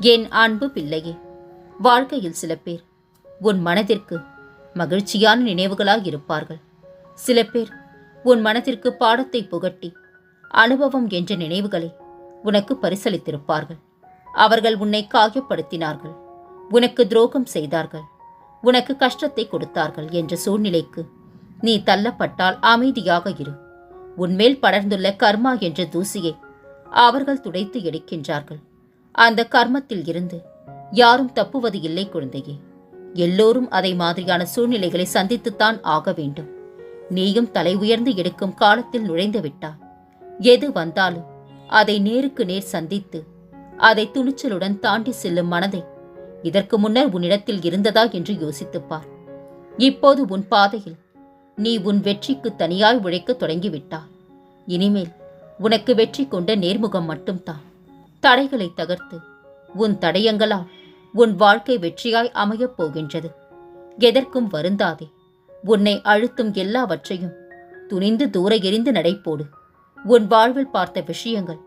என் அன்பு பிள்ளையே வாழ்க்கையில் சில பேர் உன் மனதிற்கு மகிழ்ச்சியான நினைவுகளாக இருப்பார்கள். சில பேர் உன் மனதிற்கு பாடத்தை புகட்டி அனுபவம் என்ற நினைவுகளை உனக்கு பரிசளித்திருப்பார்கள். அவர்கள் உன்னை காயப்படுத்தினார்கள் உனக்கு துரோகம் செய்தார்கள் உனக்கு கஷ்டத்தை கொடுத்தார்கள் என்ற சூழ்நிலைக்கு நீ தள்ளப்பட்டால் அமைதியாக இரு. உன்மேல் படர்ந்துள்ள கர்மா என்ற தூசியை அவர்கள் துடைத்து எடுக்கின்றார்கள் அந்த கர்மத்தில் இருந்து யாரும் தப்புவது இல்லை குழந்தையே. எல்லோரும் அதை மாதிரியான சூழ்நிலைகளை சந்தித்துத்தான் ஆக வேண்டும். நீயும் தலை உயர்ந்து எடுக்கும் காலத்தில் நுழைந்து விட்டாய். எது வந்தாலும் அதை நேருக்கு நேர் சந்தித்து அதை துணிச்சலுடன் தாண்டி செல்லும் மனதை இதற்கு முன்னர் உன்னிடத்தில் இருந்ததா என்று யோசித்துப்பார் இப்போது உன் பாதையில் நீ உன் வெற்றிக்கு தனியாய் உழைக்கத் தொடங்கிவிட்டாய் இனிமேல் உனக்கு வெற்றி கொண்ட நேர்முகம் மட்டும்தான். தடைகளை தகர்த்து. உன் தடயங்களால் உன் வாழ்க்கை வெற்றியாய் அமையப் போகின்றது. எதற்கும் வருந்தாதே. உன்னை அழுத்தும் எல்லாவற்றையும் துணிந்து தூர எறிந்து நடைப்போடு உன் வாழ்வில் பார்த்த விஷயங்கள்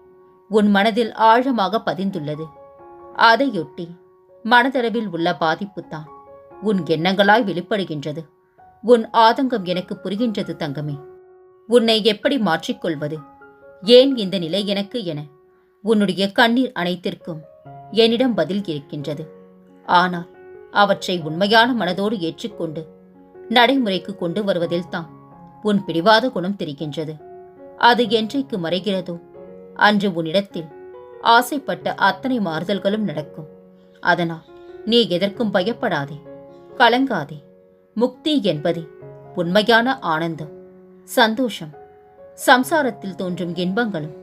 உன் மனதில் ஆழமாக பதிந்துள்ளது. அதையொட்டி மனதளவில் உள்ள பாதிப்புத்தான் உன் எண்ணங்களாய் வெளிப்படுகின்றது. உன் ஆதங்கம் எனக்கு புரிகின்றது தங்கமே. உன்னை எப்படி மாற்றிக்கொள்வது? ஏன் இந்த நிலை எனக்கு என உன்னுடைய கண்ணீர் அனைத்திற்கும் என்னிடம் பதில் இருக்கின்றது. ஆனால் அவற்றை உண்மையான மனதோடு ஏற்றுக்கொண்டு நடைமுறைக்கு கொண்டு வருவதில்தான் உன் பிடிவாத குணம் தெரிகின்றது. அது என்றைக்கு மறைகிறதோ அன்று உன்னிடத்தில் ஆசைப்பட்ட அத்தனை மாறுதல்களும் நடக்கும். அதனால் நீ எதற்கும் பயப்படாதே கலங்காதே. முக்தி என்பதே உண்மையான ஆனந்தம் சந்தோஷம் சம்சாரத்தில் தோன்றும் இன்பங்களும்.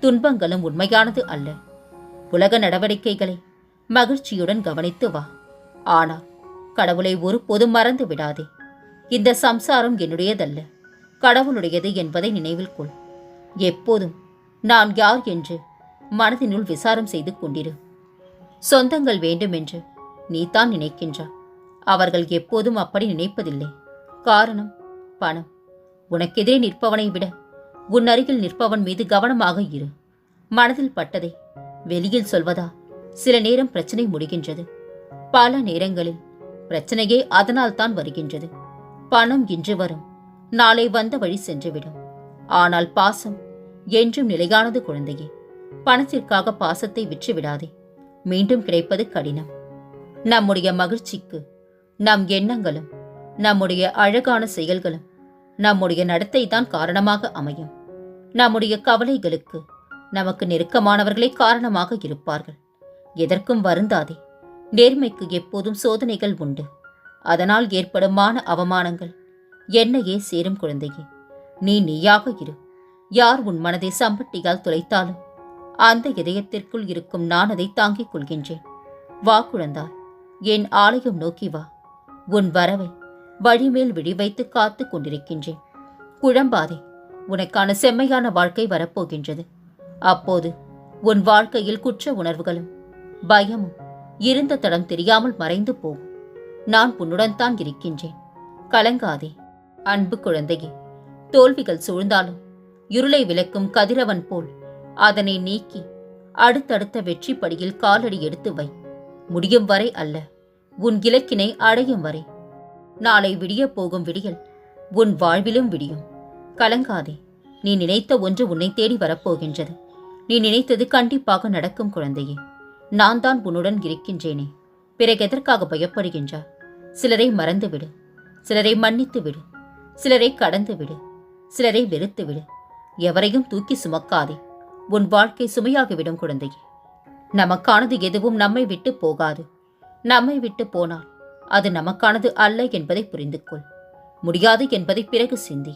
துன்பங்களும் உண்மையானது அல்ல. உலக நடவடிக்கைகளை மகிழ்ச்சியுடன் கவனித்து வா. ஆனால் கடவுளை ஒருபோதும் மறந்து விடாதே. இந்த சம்சாரம் என்னுடையதல்ல. கடவுளுடையது என்பதை நினைவில் கொள். எப்போதும் நான் யார் என்று மனதினுள் விசாரம் செய்து கொண்டிரு. சொந்தங்கள் வேண்டுமென்று நீதான் நினைக்கின்றாய். அவர்கள் எப்போதும் அப்படி நினைப்பதில்லை. காரணம் பணம். உனக்கெதிரே நிற்பவனை விட உன் அருகில் நிற்பவன் மீது கவனமாக இரு. மனதில் பட்டதை வெளியில் சொல்வதா? சில நேரம் பிரச்சனை முடிகின்றது. பல நேரங்களில் பிரச்சனையே அதனால் தான் வருகின்றது. பணம் இன்று வரும். நாளை வந்த வழி சென்றுவிடும். ஆனால் பாசம் என்றும் நிலையானது குழந்தையே. பணத்திற்காக பாசத்தை விற்று விடாதே மீண்டும் கிடைப்பது கடினம். நம்முடைய மகிழ்ச்சிக்கு நம் எண்ணங்களும் நம்முடைய அழகான செயல்களும் நம்முடைய நடத்தை தான் காரணமாக அமையும். நம்முடைய கவலைகளுக்கு நமக்கு நெருக்கமானவர்களே காரணமாக இருப்பார்கள். எதற்கும் வருந்தாதே. நேர்மைக்கு எப்போதும் சோதனைகள் உண்டு. அதனால் ஏற்படும் மான அவமானங்கள் என்னையே சேரும் குழந்தையே. நீ நீயாக இரு. யார் உன் மனதை சம்பட்டியால் துளைத்தாலும் அந்த இதயத்திற்குள் இருக்கும் நான் அதை தாங்கிக் கொள்கின்றேன். வா குழந்தாய் என் ஆலயம் நோக்கி வா. உன் வரவை வழிமேல் விழி வைத்து காத்து கொண்டிருக்கின்றேன். குழம்பாதே உனக்கான செம்மையான வாழ்க்கை வரப்போகின்றது. அப்போது உன் வாழ்க்கையில் குற்ற உணர்வுகளும் பயமும் இருந்த தடம் தெரியாமல் மறைந்து போகும் நான் உன்னுடன் தான் இருக்கின்றேன். கலங்காதே. அன்பு குழந்தையே தோல்விகள் சூழ்ந்தாலும் இருளை விளக்கும் கதிரவன் போல் அதனை நீக்கி அடுத்தடுத்த வெற்றி படியில் காலடி எடுத்து வை. முடியும் வரை அல்ல உன் இலக்கினை அடையும் வரை. நாளை விடியப் போகும் விடியல் உன் வாழ்விலும் விடியும். கலங்காதே. நீ நினைத்த ஒன்று உன்னை தேடி வரப்போகின்றது. நீ நினைத்தது கண்டிப்பாக நடக்கும் குழந்தையே. நான் தான் உன்னுடன் இருக்கின்றேனே. பிறகு எதற்காக பயப்படுகின்றார் சிலரை மறந்துவிடு. சிலரை மன்னித்து விடு சிலரை கடந்து விடு சிலரை வெறுத்து விடு எவரையும் தூக்கி சுமக்காதே. உன் வாழ்க்கை சுமையாகிவிடும் குழந்தையே. நமக்கானது எதுவும் நம்மை விட்டு போகாது. நம்மை விட்டு போனால் அது நமக்கானது அல்ல என்பதை புரிந்து கொள் முடியாது என்பதை பிறகு சிந்தி.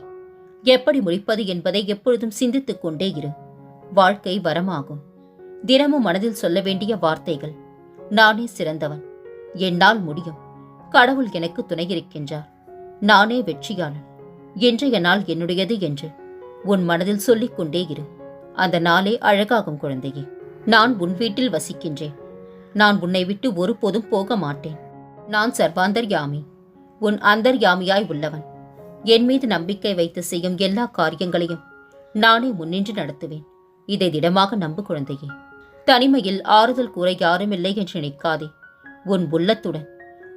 எப்படி முடிப்பது என்பதை எப்பொழுதும் சிந்தித்துக் கொண்டே இரு. வாழ்க்கை வரமாகும். தினமும் மனதில் சொல்ல வேண்டிய வார்த்தைகள் நானே சிறந்தவன். என்னால் முடியும். கடவுள் எனக்கு துணை இருக்கின்றார். நானே வெற்றியாளன். இன்றைய நாள் என்னுடையது என்று உன் மனதில் சொல்லிக் கொண்டே இரு. அந்த நாளே அழகாகும் குழந்தையே. நான் உன் வீட்டில் வசிக்கின்றேன். நான் உன்னை விட்டு ஒருபோதும் போக மாட்டேன். நான் சர்வாந்தர்யாமி. உன் அந்தர்யாமியாய் உள்ளவன். என் மீது நம்பிக்கை வைத்து செய்யும் எல்லா காரியங்களையும் நானே முன்னின்று நடத்துவேன். இதை திடமாக நம்பு குழந்தையே. தனிமையில் ஆறுதல் கூற யாருமில்லை என்று நினைக்காதே. உன் உள்ளத்துடன்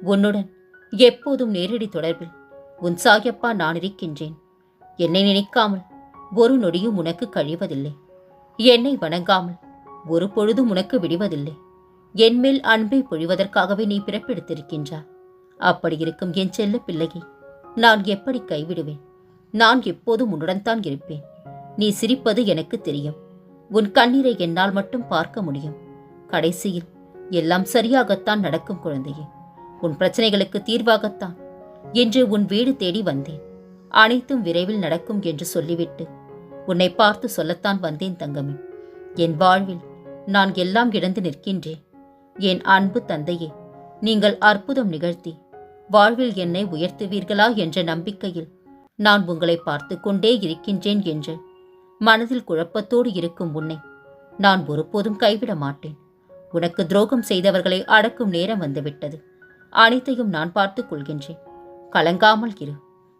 உன்னுடன் எப்போதும் நேரடி தொடர்பில் உன் சாயப்பா நான் இருக்கின்றேன். என்னை நினைக்காமல் ஒரு நொடியும் உனக்கு கழிவதில்லை. என்னை வணங்காமல் ஒரு பொழுதும் உனக்கு விடுவதில்லை. என்மேல் அன்பை பொழிவதற்காகவே நீ பிறப்பெடுத்திருக்கின்றாய். அப்படி இருக்கும் என் செல்ல பிள்ளையை நான் எப்படி கைவிடுவேன்? நான் எப்போதும் உன்னுடன் தான் இருப்பேன். நீ சிரிப்பது எனக்கு தெரியும். உன் கண்ணீரை என்னால் மட்டும் பார்க்க முடியும். கடைசியில் எல்லாம் சரியாகத்தான் நடக்கும் குழந்தையே. உன் பிரச்சனைகளுக்கு தீர்வாகத்தான். என்று உன் வீடு தேடி வந்தேன். அனைத்தும் விரைவில் நடக்கும் என்று சொல்லிவிட்டு உன்னை பார்த்து சொல்லத்தான் வந்தேன் தங்கமே. என் வாழ்வில் நான் எல்லாம் இழந்து நிற்கின்றேன். என் அன்பு தந்தையே நீங்கள் அற்புதம் நிகழ்த்தி வாழ்வில் என்னை உயர்த்துவீர்களா என்ற நம்பிக்கையில் நான் உங்களை பார்த்து கொண்டே இருக்கின்றேன் என்று மனதில் குழப்பத்தோடு இருக்கும் உன்னை நான் ஒருபோதும் கைவிட மாட்டேன். உனக்கு துரோகம் செய்தவர்களை அடக்கும் நேரம் வந்துவிட்டது. அனைத்தையும் நான் பார்த்துக் கொள்கின்றேன். கலங்காமல் இரு.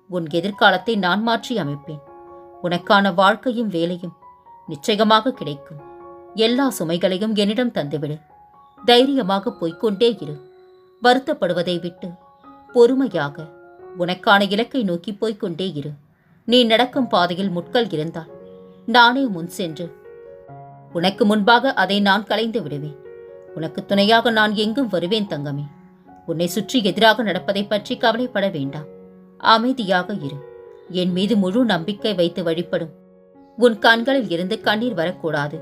உன் எதிர்காலத்தை நான் மாற்றி அமைப்பேன். உனக்கான வாழ்க்கையும் வேலையும் நிச்சயமாக கிடைக்கும். எல்லா சுமைகளையும் என்னிடம் தந்துவிடு. தைரியமாக போய்க்கொண்டே இரு. வருத்தப்படுவதை விட்டு பொறுமையாக. உனக்கான இலக்கை நோக்கி போய்க்கொண்டே இரு. நீ நடக்கும் பாதையில் முட்கள் இருந்தால் நானே முன் சென்று. உனக்கு முன்பாக அதை நான் கலைந்து விடுவேன். உனக்கு துணையாக நான் எங்கும் வருவேன் தங்கமே. உன்னை சுற்றி எதிராக நடப்பதை பற்றி கவலைப்பட வேண்டாம். அமைதியாக இரு. என் மீது முழு நம்பிக்கை வைத்து வழிபடும். உன் கண்களில் இருந்து கண்ணீர் வரக்கூடாது.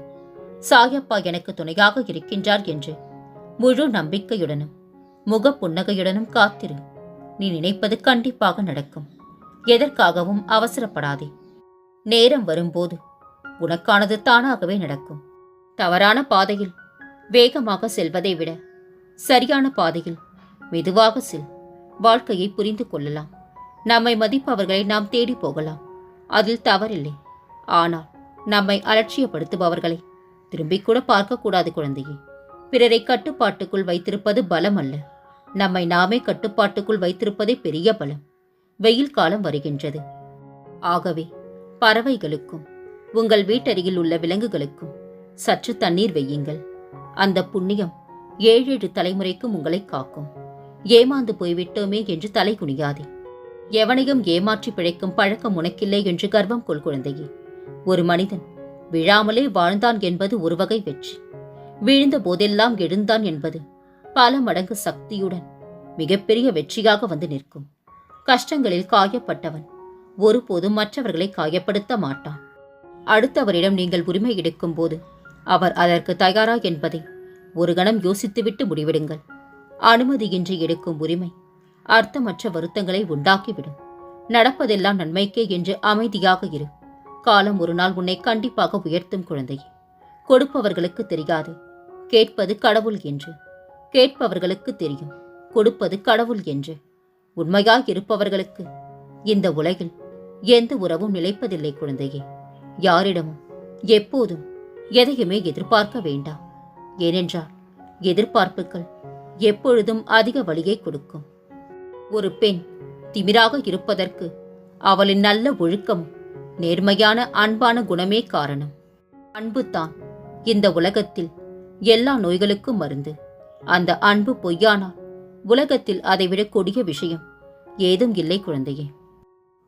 சாயப்பா எனக்கு துணையாக இருக்கின்றார் என்று முழு நம்பிக்கையுடனும் முக புன்னகையுடனும் காத்திரு. நீ நினைப்பது கண்டிப்பாக நடக்கும். எதற்காகவும் அவசரப்படாதே. நேரம் வரும்போது உனக்கானது தானாகவே நடக்கும். தவறான பாதையில் வேகமாக செல்வதை விட சரியான பாதையில் மெதுவாக செல். வாழ்க்கையை புரிந்து கொள்ளலாம். நம்மை மதிப்பவர்களை நாம் தேடி போகலாம். அதில் தவறில்லை. ஆனால் நம்மை அலட்சியப்படுத்துபவர்களை திரும்பிக்கூட பார்க்கக்கூடாது குழந்தையே. பிறரை கட்டுப்பாட்டுக்குள் வைத்திருப்பது பலம் அல்ல நம்மை நாமே கட்டுப்பாட்டுக்குள் வைத்திருப்பதே பெரிய பலம். வெயில் காலம் வருகின்றது. ஆகவே பறவைகளுக்கும் உங்கள் வீட்டருகில் உள்ள விலங்குகளுக்கும் சற்று தண்ணீர் வையுங்கள். அந்த புண்ணியம் ஏழேழு தலைமுறைக்கும் உங்களை காக்கும். ஏமாந்து போய்விட்டோமே என்று தலை குனியாதே. எவனையும் ஏமாற்றி பிழைக்கும் பழக்கம் உனக்கில்லை என்று கர்வம் கொள் குழந்தையே. ஒரு மனிதன் விழாமலே வாழ்ந்தான் என்பது ஒரு வகை வெற்றி. வீழ்ந்த போதெல்லாம் எழுந்தான் என்பது பல மடங்கு சக்தியுடன் மிகப்பெரிய வெற்றியாக வந்து நிற்கும். கஷ்டங்களில் காயப்பட்டவன் ஒருபோதும் மற்றவர்களை காயப்படுத்த மாட்டான். அடுத்தவரிடம் நீங்கள் உரிமை எடுக்கும் போது அவர் அதற்கு தயாரா என்பதை ஒரு கணம் யோசித்துவிட்டு முடிவெடுங்கள். அனுமதியின்றி எடுக்கும் உரிமை அர்த்தமற்ற வருத்தங்களை உண்டாக்கிவிடும். நடப்பதெல்லாம் நன்மைக்கே என்று அமைதியாக இரு. காலம் ஒரு நாள் உன்னை கண்டிப்பாக உயர்த்தும் குழந்தை கொடுப்பவர்களுக்கு தெரியாது. கேட்பது கடவுள் என்று. கேட்பவர்களுக்கு தெரியும். கொடுப்பது கடவுள் என்று. உண்மையாக இருப்பவர்களுக்கு இந்த உலகில் எந்த உறவும் நிலைப்பதில்லை குழந்தையே. யாரிடமும் எப்போதும் எதையுமே எதிர்பார்க்க வேண்டாம். ஏனென்றால் எதிர்பார்ப்புகள் எப்பொழுதும் அதிக வழியை கொடுக்கும். ஒரு பெண் திமிராக இருப்பதற்கு அவளின் நல்ல ஒழுக்கம் நேர்மையான அன்பான குணமே காரணம். அன்புதான் இந்த உலகத்தில் எல்லா நோய்களுக்கும் மருந்து. அந்த அன்பு பொய்யானால் உலகத்தில் அதைவிட கொடிய விஷயம் ஏதும் இல்லை குழந்தையே.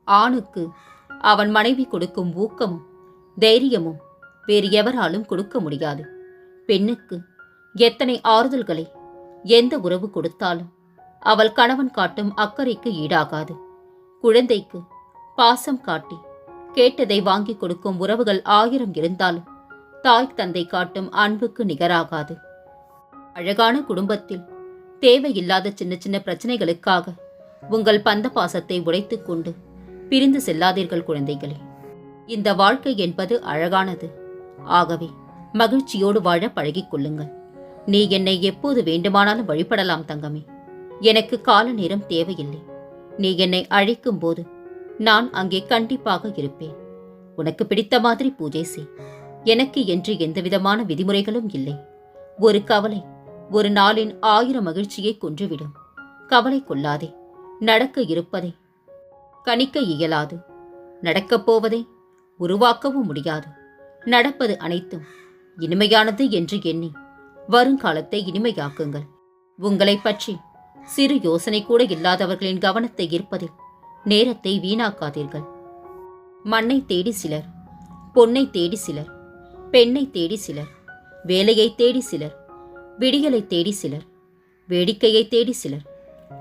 ஆணுக்கு அவன் மனைவி கொடுக்கும் ஊக்கமும் தைரியமும் வேறு எவராலும் கொடுக்க முடியாது. பெண்ணுக்கு எத்தனை ஆறுதல்களை எந்த உறவு கொடுத்தாலும் அவள் கணவன் காட்டும் அக்கறைக்கு ஈடாகாது. குழந்தைக்கு பாசம் காட்டி கேட்டதை வாங்கி கொடுக்கும் உறவுகள் ஆயிரம் இருந்தாலும் தாய் தந்தை காட்டும் அன்புக்கு நிகராகாது. அழகான குடும்பத்தில் தேவையில்லாத சின்ன சின்ன பிரச்சனைகளுக்காக உங்கள் பந்த பாசத்தை உடைத்து கொண்டு பிரிந்து செல்லாதீர்கள் குழந்தைகளே. இந்த வாழ்க்கை என்பது அழகானது. ஆகவே மகிழ்ச்சியோடு வாழ பழகிக்கொள்ளுங்கள் நீ என்னை எப்போது வேண்டுமானாலும் வழிபடலாம் தங்கமே. எனக்கு கால நேரம் தேவையில்லை. நீ என்னை அழைக்கும் போது நான் அங்கே கண்டிப்பாக இருப்பேன். உனக்கு பிடித்த மாதிரி பூஜை செய். எனக்கு என்று எந்தவிதமான விதிமுறைகளும் இல்லை. ஒரு கவலை ஒரு நாளின் ஆயிரம் மகிழ்ச்சியை கொன்றுவிடும். கவலை கொள்ளாதே நடக்க இருப்பதை. கணிக்க இயலாது நடக்கப் போவதை உருவாக்கவும் முடியாது. நடப்பது அனைத்தும் இனிமையானது என்று எண்ணி வருங்காலத்தை இனிமையாக்குங்கள். உங்களைப் பற்றி சிறு யோசனை கூட இல்லாதவர்களின் கவனத்தை ஈர்ப்பதில் நேரத்தை வீணாக்காதீர்கள். மண்ணை தேடி சிலர் பொன்னை தேடி சிலர் பெண்ணை தேடி சிலர் வேலையை தேடி சிலர் விடியலை தேடி சிலர் வேடிக்கையை தேடி சிலர்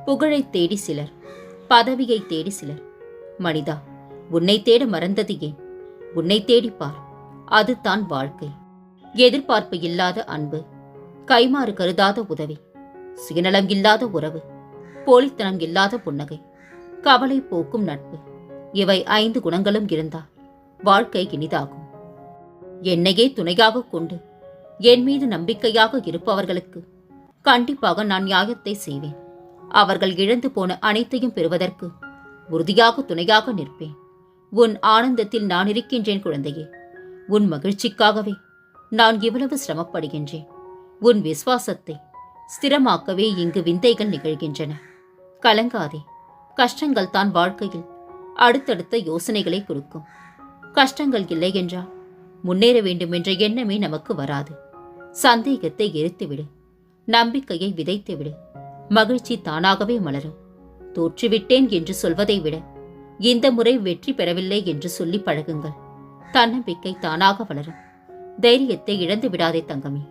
புகழை தேடி சிலர் பதவியை தேடி சிலர். மனிதா உன்னை தேட மறந்தது ஏன்? உன்னை தேடிப்பார் அதுதான் வாழ்க்கை. எதிர்பார்ப்பு இல்லாத அன்பு கைமாறு கருதாத உதவி சுயநலம் இல்லாத உறவு போலித்தனம் இல்லாத புன்னகை கவலை போக்கும் நட்பு இவை ஐந்து குணங்களும் இருந்தால் வாழ்க்கை இனிதாகும். என்னையே துணையாக கொண்டு என் மீது நம்பிக்கையாக இருப்பவர்களுக்கு கண்டிப்பாக நான் நியாயத்தை செய்வேன். அவர்கள் இழந்து போன அனைத்தையும் பெறுவதற்கு உறுதியாக துணையாக நிற்பேன். உன் ஆனந்தத்தில் நான் இருக்கின்றேன் குழந்தையே. உன் மகிழ்ச்சிக்காகவே நான் இவ்வளவு சிரமப்படுகின்றேன். உன் விசுவாசத்தை ஸ்திரமாக்கவே இங்கு விந்தைகள் நிகழ்கின்றன. கலங்காதே. கஷ்டங்கள் தான் வாழ்க்கையில் அடுத்தடுத்த யோசனைகளை கொடுக்கும். கஷ்டங்கள் இல்லை என்றால் முன்னேற வேண்டும் என்ற எண்ணமே நமக்கு வராது. சந்தேகத்தை எரித்துவிடு. நம்பிக்கையை விதைத்துவிடு. மகிழ்ச்சி தானாகவே மலரும். தோற்றுவிட்டேன் என்று சொல்வதை விட இந்த முறை வெற்றி பெறவில்லை என்று சொல்லி பழகுங்கள். தன்னம்பிக்கை தானாக வளரும். தைரியத்தை இழந்து விடாதே தங்கமே.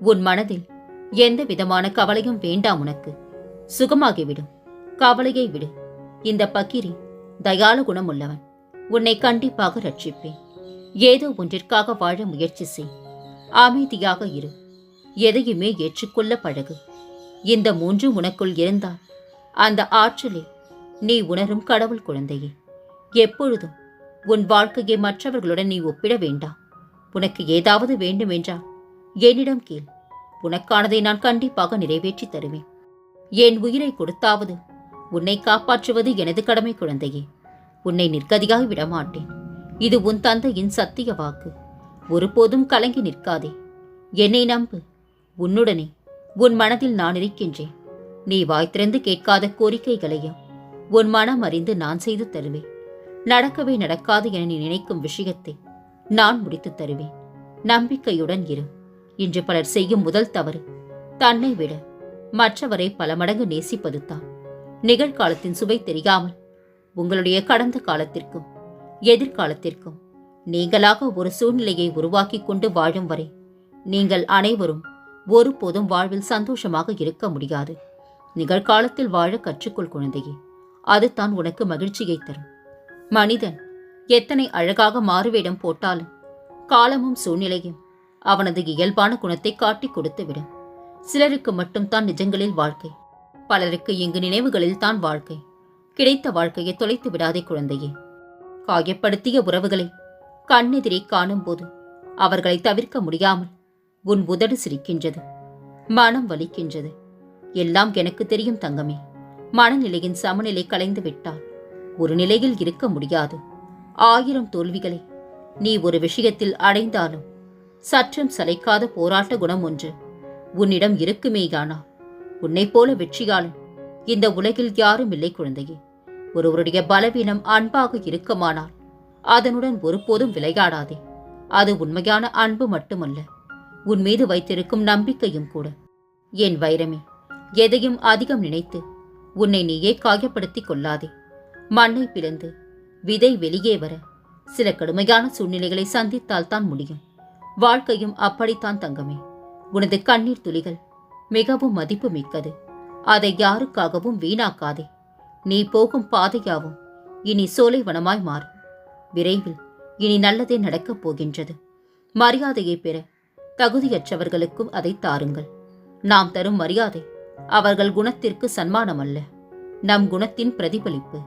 உன் மனதில் எந்த விதமான கவலையும் வேண்டாம் உனக்கு. சுகமாகிவிடும். கவலையை விடு. இந்த பக்கிரி தயாள குணம் உள்ளவன் உன்னை கண்டிப்பாக ரட்சிப்பேன். ஏதோ ஒன்றிற்காக வாழ முயற்சி செய். அமைதியாக இரு. எதையுமே ஏற்றுக்கொள்ள பழகு. இந்த மூன்று உனக்குள் இருந்தால் அந்த ஆற்றலை நீ உணரும் கடவுள் குழந்தையே. எப்பொழுதும் உன் வாழ்க்கையை மற்றவர்களுடன் நீ ஒப்பிட வேண்டாம் உனக்கு ஏதாவது வேண்டுமென்றால் என்னிடம் கேள். உனக்கானதை நான் கண்டிப்பாக நிறைவேற்றித் தருவேன். என் உயிரை கொடுத்தாவது உன்னை காப்பாற்றுவது எனது கடமை குழந்தையே. உன்னை நிற்கதியாக விடமாட்டேன். இது உன் தந்தையின் சத்திய வாக்கு. ஒருபோதும் கலங்கி நிற்காதே. என்னை நம்பு. உன்னுடனே உன் மனதில் நான் இருக்கின்றேன். நீ வாய் திறந்து கேட்காத கோரிக்கைகளையும் உன் மனம் அறிந்து நான் செய்து தருவேன். நடக்கவே நடக்காது என நீ நினைக்கும் விஷயத்தை நான் முடித்துத் தருவேன். நம்பிக்கையுடன் இரு. இன்று பலர் செய்யும் முதல் தவறு தன்னை விட மற்றவரை பல மடங்கு நேசிப்பது தான். நிகழ்காலத்தின் சுவை தெரியாமல் உங்களுடைய கடந்த காலத்திற்கும் எதிர்காலத்திற்கும் நீங்களாக ஒரு சூழ்நிலையை உருவாக்கி கொண்டு வாழும் வரை நீங்கள் அனைவரும் ஒருபோதும் வாழ்வில் சந்தோஷமாக இருக்க முடியாது. நிகழ்காலத்தில் வாழ கற்றுக்கொள் குழந்தையே அதுதான் உனக்கு மகிழ்ச்சியை தரும். மனிதன் எத்தனை அழகாக மாறுவேடம் போட்டாலும் காலமும் சூழ்நிலையும் அவனது இயல்பான குணத்தை காட்டிக் கொடுத்துவிடும். சிலருக்கு மட்டும்தான் நிஜங்களில் வாழ்க்கை பலருக்கு இங்கு நினைவுகளில் தான் வாழ்க்கை. கிடைத்த வாழ்க்கையை தொலைத்து விடாதே குழந்தையே. காயப்படுத்திய உறவுகளை கண்ணெதிரே காணும்போது அவர்களை தவிர்க்க முடியாமல் உன் உதடு சிரிக்கின்றது மனம் வலிக்கின்றது. எல்லாம் எனக்கு தெரியும் தங்கமே. மனநிலையின் சமநிலை கலைந்து விட்டால் ஒரு நிலையில் இருக்க முடியாது. ஆயிரம் தோல்விகளை நீ ஒரு விஷயத்தில் அடைந்தாலும் சற்றும் சளைக்காத போராட்ட குணம் ஒன்று உன்னிடம் இருக்குமேயானா? உன்னைப் போல வெற்றியாளன் இந்த உலகில் யாரும் இல்லை குழந்தையே. ஒருவருடைய பலவீனம் அன்பாக இருக்குமானால் அதனுடன் ஒருபோதும் விளையாடாதே. அது உண்மையான அன்பு மட்டுமல்ல உன் மீது வைத்திருக்கும் நம்பிக்கையும் கூட. என் வைரமே எதையும் அதிகம் நினைத்து உன்னை நீயே காயப்படுத்திக் கொள்ளாதே. மண்ணை பிளந்து விதை வெளியே வர சில கடுமையான சூழ்நிலைகளை சந்தித்தால் தான் முடியும். வாழ்க்கையும் அப்படித்தான் தங்கமே. உனது கண்ணீர் துளிகள் மிகவும் மதிப்பு மிக்கது. அதை யாருக்காகவும் வீணாக்காதே. நீ போகும் பாதையாவும் இனி சோலைவனமாய் மாறும் விரைவில் இனி நல்லதே நடக்கப் போகின்றது. மரியாதையை பெற தகுதியற்றவர்களுக்கும் அதை தாருங்கள். நாம் தரும் மரியாதை அவர்கள் குணத்திற்கு சன்மானம் அல்ல நம் குணத்தின் பிரதிபலிப்பு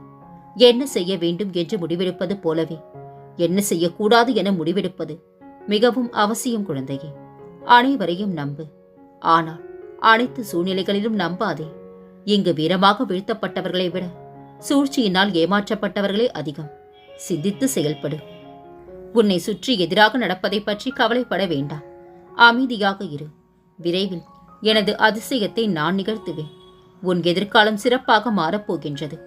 என்ன செய்ய வேண்டும் என்று முடிவெடுப்பது போலவே என்ன செய்யக்கூடாது என முடிவெடுப்பது மிகவும் அவசியம் குழந்தையே. அனைவரையும் நம்பு. ஆனால் அனைத்து சூழ்நிலைகளிலும் நம்பாதே. இங்கு வீரமாக வீழ்த்தப்பட்டவர்களை விட சூழ்ச்சியினால் ஏமாற்றப்பட்டவர்களே அதிகம். சிந்தித்து செயல்படு. உன்னை சுற்றி எதிராக நடப்பதை பற்றி கவலைப்பட வேண்டாம். அமைதியாக இரு. விரைவில் எனது அதிசயத்தை நான் நிகழ்த்துவேன். உன் எதிர்காலம் சிறப்பாக மாறப்போகின்றது.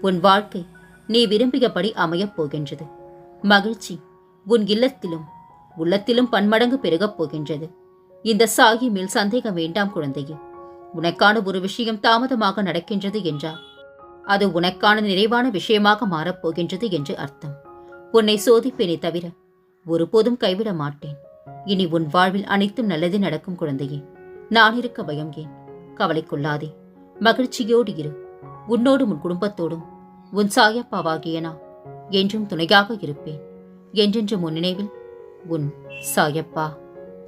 உன் வாழ்க்கை நீ விரும்பியபடி அமையப் போகின்றது. மகிழ்ச்சி உன் இல்லத்திலும் உள்ளத்திலும் பன்மடங்கு பெருகப் போகின்றது. இந்த சாகி மேல் சந்தேகம் வேண்டாம் குழந்தையே. உனக்கான ஒரு விஷயம் தாமதமாக நடக்கின்றது என்றார். அது உனக்கான நிறைவான விஷயமாக மாறப்போகின்றது என்று அர்த்தம். உன்னை சோதிப்பேனே தவிர ஒருபோதும் கைவிட மாட்டேன். இனி உன் வாழ்வில் அனைத்தும் நல்லது நடக்கும் குழந்தையே. நான் இருக்க பயம் ஏன்? கவலை கொள்ளாதே. மகிழ்ச்சியோடு இரு. உன்னோடும் உன் குடும்பத்தோடும் உன் சாயப்பாவாகிய நான் என்றும் துணையாக இருப்பேன். என்றென்றும் உன் நினைவில் உன் சாயப்பா.